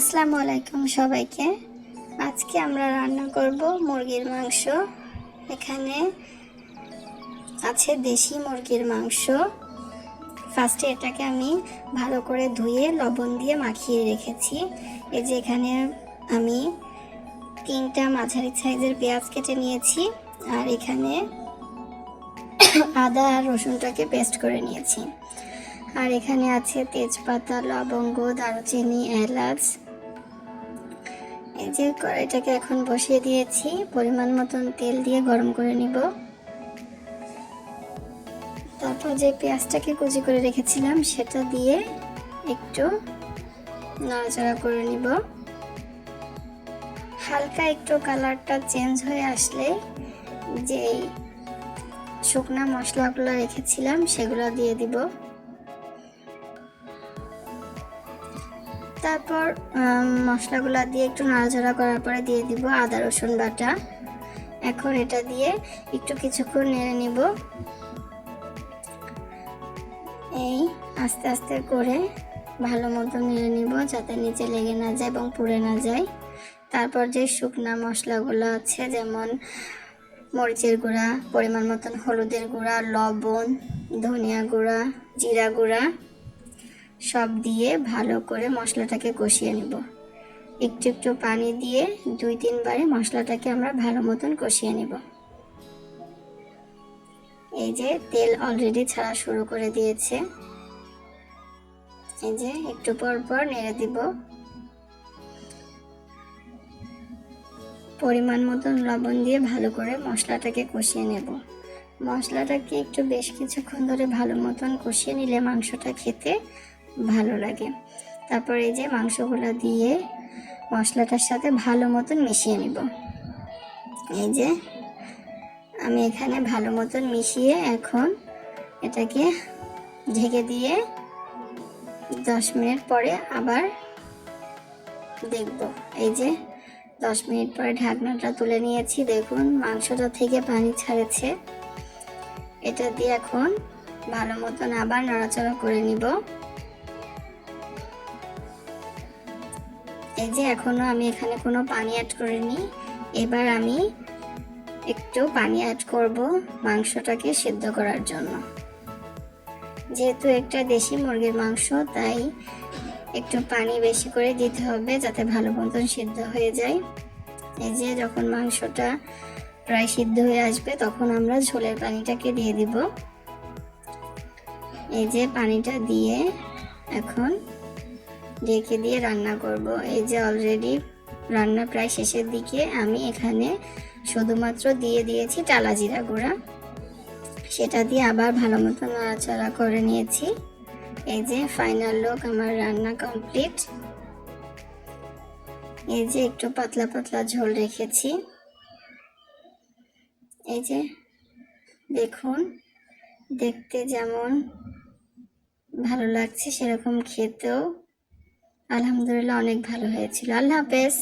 আসসালামু আলাইকুম সবাইকে। আজকে আমরা রান্না করব মুরগির মাংস। এখানে আছে দেশি মুরগির মাংস। ফার্স্টে এটাকে আমি ভালো করে ধুয়ে লবণ দিয়ে মাখিয়ে রেখেছি। এই যে এখানে আমি তিনটা মাঝারি সাইজের পেঁয়াজ কেটে নিয়েছি আর এখানে আদা আর রসুনটাকে পেস্ট করে নিয়েছি। আর এখানে আছে তেজপাতা, লবঙ্গ, দারুচিনি, এলাচ যে কড়াইটাকে এখন বসিয়ে দিয়েছি, পরিমাণ মতন তেল দিয়ে গরম করে নিব। তারপর যে পেঁয়াজটাকে কুচি করে রেখেছিলাম, সেটা দিয়ে একটু নাড়াচাড়া করে নিব। হালকা একটু কালারটা চেঞ্জ হয়ে আসলে যেই শুকনা মশলাগুলো রেখেছিলাম, সেগুলো দিয়ে দিব। তারপর মশলাগুলো দিয়ে একটু নাড়াচাড়া করার পরে দিয়ে দিব আদা, রসুন বাটা। এখন এটা দিয়ে একটু কিছুক্ষণ নেড়ে নিব। এই আস্তে আস্তে করে ভালো মতো নেড়ে নিব যাতে নিচে লেগে না যায় এবং পুড়ে না যায়। তারপর যে শুকনা মশলাগুলো আছে, যেমন মরিচের গুঁড়া, পরিমাণ মতন হলুদের গুঁড়া, লবণ, ধনিয়া গুঁড়া, জিরা গুঁড়া সব দিয়ে ভালো করে মশলাটাকে কষিয়ে নেব। একটু একটু পানি দিয়ে দুই তিনবারে মশলাটাকে আমরা ভালো মতন কষিয়ে নেব। এই যে তেল অলরেডি ছাড়া শুরু করে দিয়েছে। এই যে একটু পর পর নেড়ে দিব। পরিমাণ মতন লবণ দিয়ে ভালো করে মশলাটাকে কষিয়ে নেব। মশলাটাকে একটু বেশ কিছুক্ষণ ধরে ভালো মতন কষিয়ে নিলে মাংসটা খেতে ভালো লাগে। তারপর এই যে মাংসগুলো দিয়ে মশলাটার সাথে ভালো মতন মিশিয়ে নিব। এই যে আমি এখানে ভালো মতন মিশিয়ে এখন এটাকে ঢেকে দিয়ে দশ মিনিট পরে আবার দেখব। এই যে দশ মিনিট পরে ঢাকনাটা তুলে নিয়েছি। দেখুন, মাংসটা থেকে পানি ছাড়েছে। এটা দিয়ে এখন ভালো মতন আবার নড়াচড়া করে নিব। এই যে এখনও আমি এখানে কোনো পানি অ্যাড করিনি। এবার আমি একটু পানি অ্যাড করব মাংসটাকে সিদ্ধ করার জন্য। যেহেতু একটা দেশি মুরগির মাংস, তাই একটু পানি বেশি করে দিতে হবে যাতে ভালো মতন সিদ্ধ হয়ে যায়। এই যে যখন মাংসটা প্রায় সিদ্ধ হয়ে আসবে, তখন আমরা ঝোলের পানিটাকে দিয়ে দিব। এই যে পানিটা দিয়ে এখন ঢেকে দিয়ে রান্না করব। এই যে অলরেডি রান্না প্রায় শেষের দিকে আমি এখানে শুধুমাত্র দিয়ে দিয়েছি টালা জিরা গুঁড়া। সেটা দিয়ে আবার ভালো মতো নাড়াচাড়া করে নিয়েছি। এই যে ফাইনাল লুক আমার রান্না কমপ্লিট এই যে একটু পাতলা পাতলা ঝোল রেখেছি। এই যে দেখুন, দেখতে যেমন ভালো লাগছে সেরকম খেতেও। আলহামদুলিল্লাহ অনেক ভালো হয়েছিল। আল্লাহ হাফেজ।